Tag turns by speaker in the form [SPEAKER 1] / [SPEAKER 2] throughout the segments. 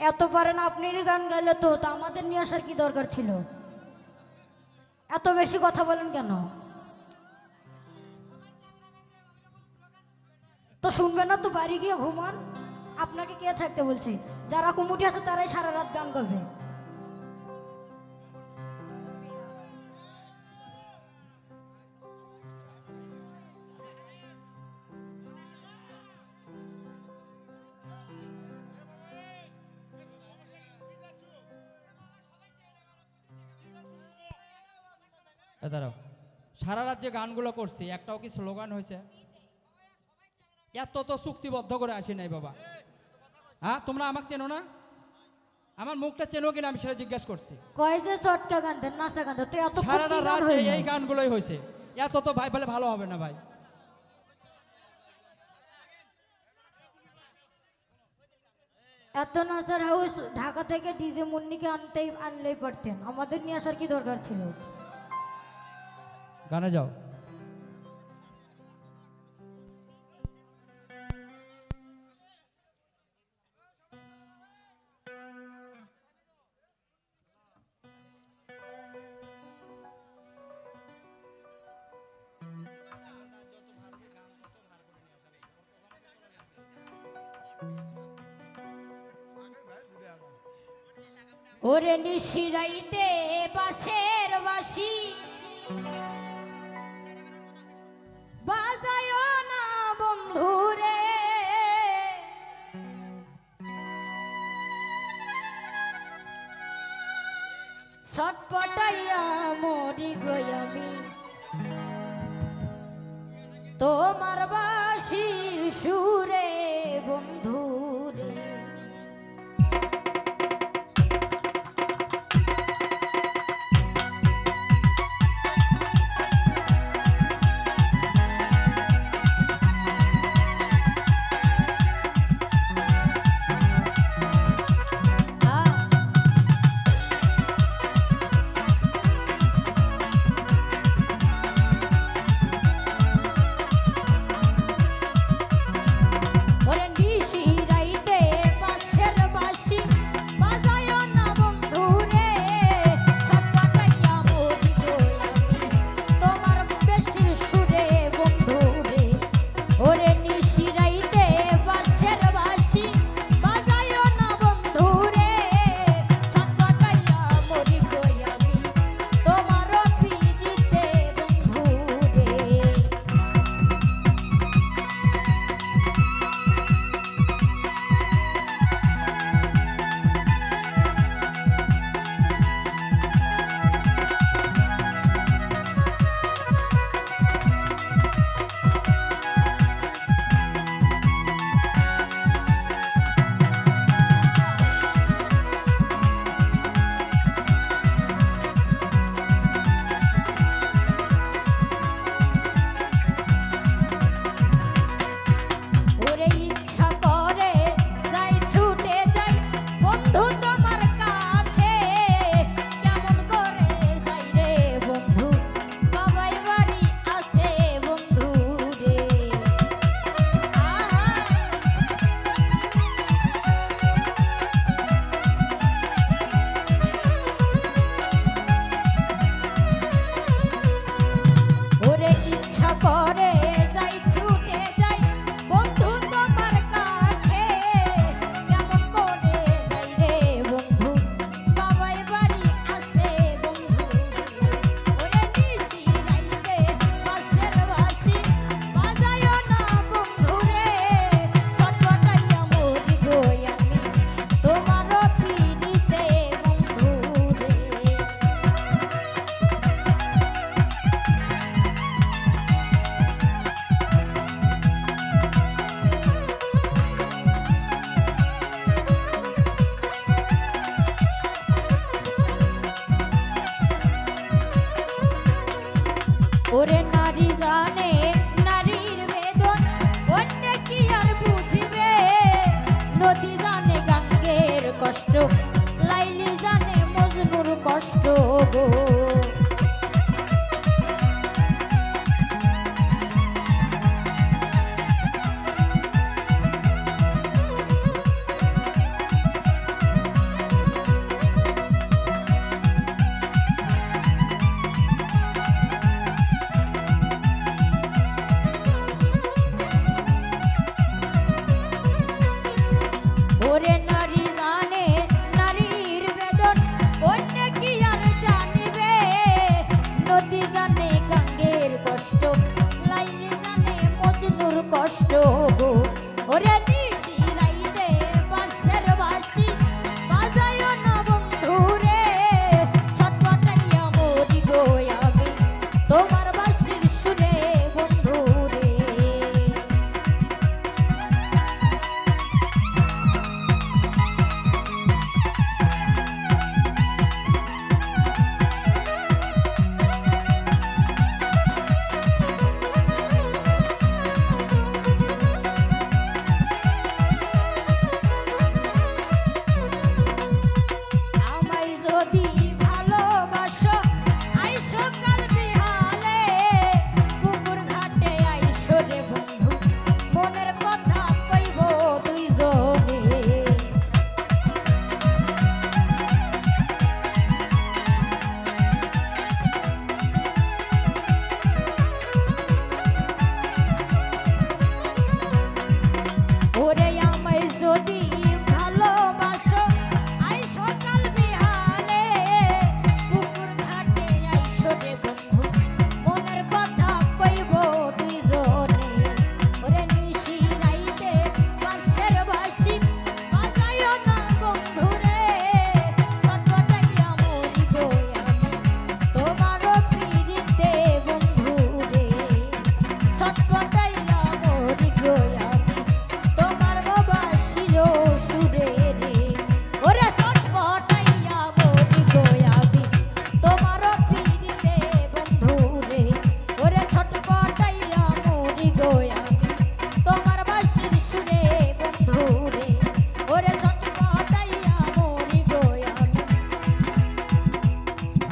[SPEAKER 1] এত পারেন আপনি গান গাইলে তো, তা আমাদের নিয়ে আসার কি দরকার ছিল? এত বেশি কথা বলেন কেন? তো শুনবেন না তো, বাড়ি গিয়ে ঘুমান। আপনাকে কে থাকতে বলছে? যারা কুমুটি আছে তারাই সারা রাত গান করবে
[SPEAKER 2] দাঁড়াও। সারা রাত যে গানগুলো করছি একটাও কি স্লোগান হয়েছে? এত তো চুক্তিবদ্ধ করে আসি নাই বাবা। হ্যাঁ তোমরা আমাকে চেনো না? আমার মুখটা চেনো কিনা আমি সেটা জিজ্ঞেস করছি।
[SPEAKER 1] কয় যে চটকা গান দেন নাচা গান তো এত
[SPEAKER 2] সারাটা রাত এই গানগুলোই হয়েছে। এত তো ভাই বলে ভালো হবে না ভাই।
[SPEAKER 1] এত নাচার হাউস ঢাকা থেকে ডিজে মুন্নিকে আনতেই আনলেই পারতেন। আমাদের নিয়ে আসার কি দরকার ছিল?
[SPEAKER 2] গানে যাও।
[SPEAKER 1] ওরে নিশিরাইতে বাসের বাসি ছটপটাইয়া মরি গই আমি। তোমার বাসির সুরে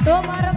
[SPEAKER 1] তোমার